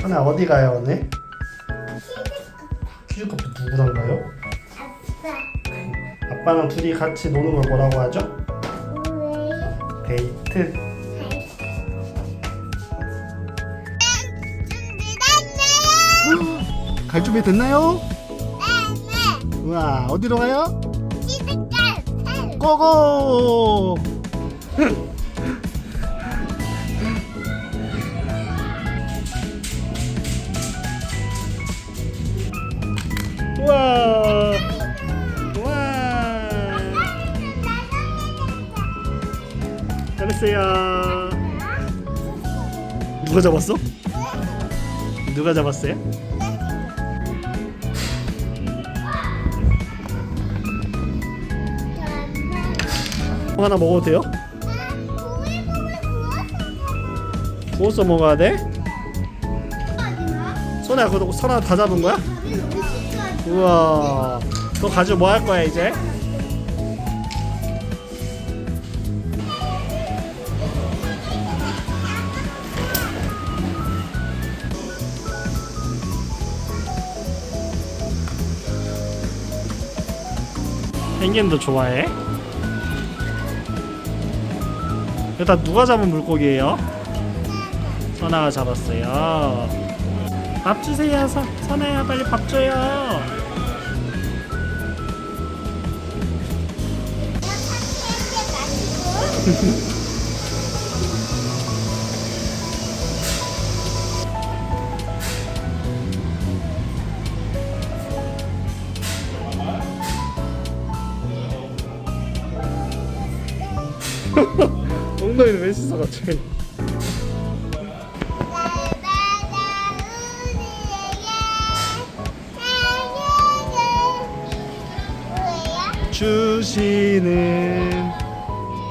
선아 어디 가요 오늘? 퀴즈컵도 누구랑 가요? 아빠 아빠랑 둘이 같이 노는 걸 뭐라고 하죠? 왜 데이트 준비됐나요? 갈 준비 됐나요? 네네 우와 어디로 가요? 고고! 잘했어요. 누가 잡았어? 누가 잡았어요? 하나 먹어도 돼요? 구워서 먹어야 돼? 손에 그거 선아 다 잡은 거야? 우와 그거 가지고 뭐 할 거야 이제? 펭귄도 좋아해? 다 누가 잡은 물고기예요? 선아가 잡았어요. 밥 주세요, 선, 선아야 빨리 밥 줘요. 엉덩이는 왜 씻어 갑자기? 주시는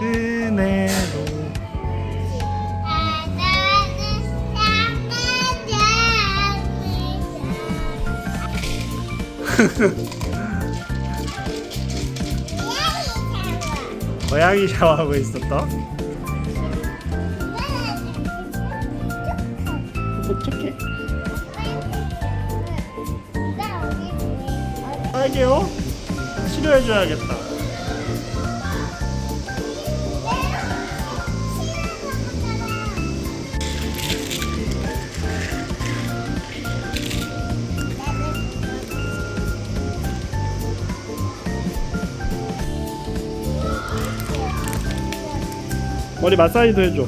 은혜로 고양이 샤워하고 있었다. 어떡해? 알게요. 치료해줘야겠다. 머리 마사지도 해줘.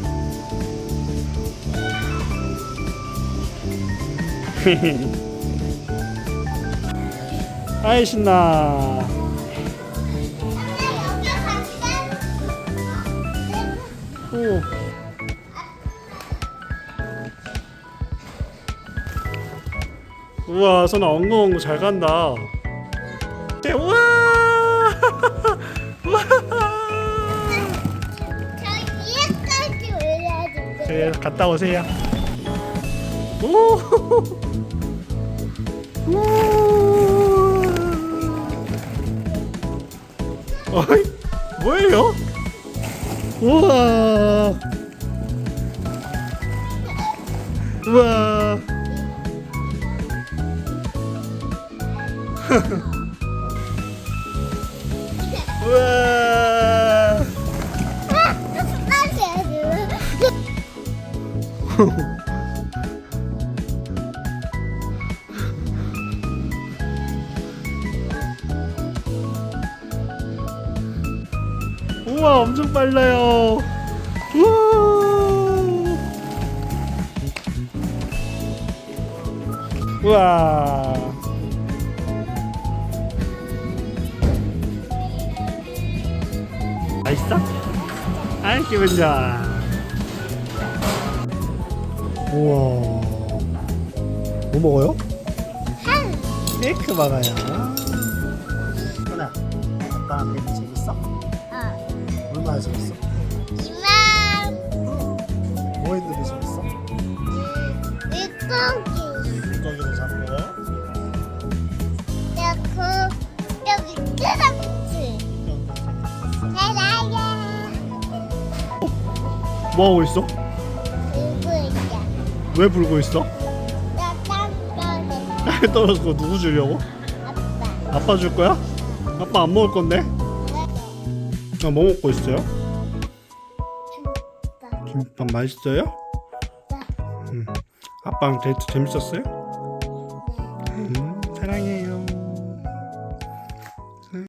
아이 신나. 오. 우와, 선아 엉엉엉 잘 간다. 네! 우와! 갔다 오세요. 오! 오! 어이? 뭐예요? 우와! 우와! 우와 엄청 빨라요. 우와. 우와. 맛있어? 아이 기분 좋아. 우와. 뭐 먹어요? 케이크 먹어요. 하나. 아빠랑 재밌어? 얼마나 재밌어? 뭐 했는데 재밌어? 물고기도 잡고 여기 뜯어붙지. 나나야. 뭐 하고 있어? 누구야? 왜 불고 있어? 나땀 딸 떨어서 그거 누구 주려고? 아빠. 아빠 줄 거야? 아빠 안 먹을 건데? 아, 뭐 먹고 있어요? 춥다. 김밥 맛있어요? 음. 아빠랑 데이트 재밌었어요? 네. 음.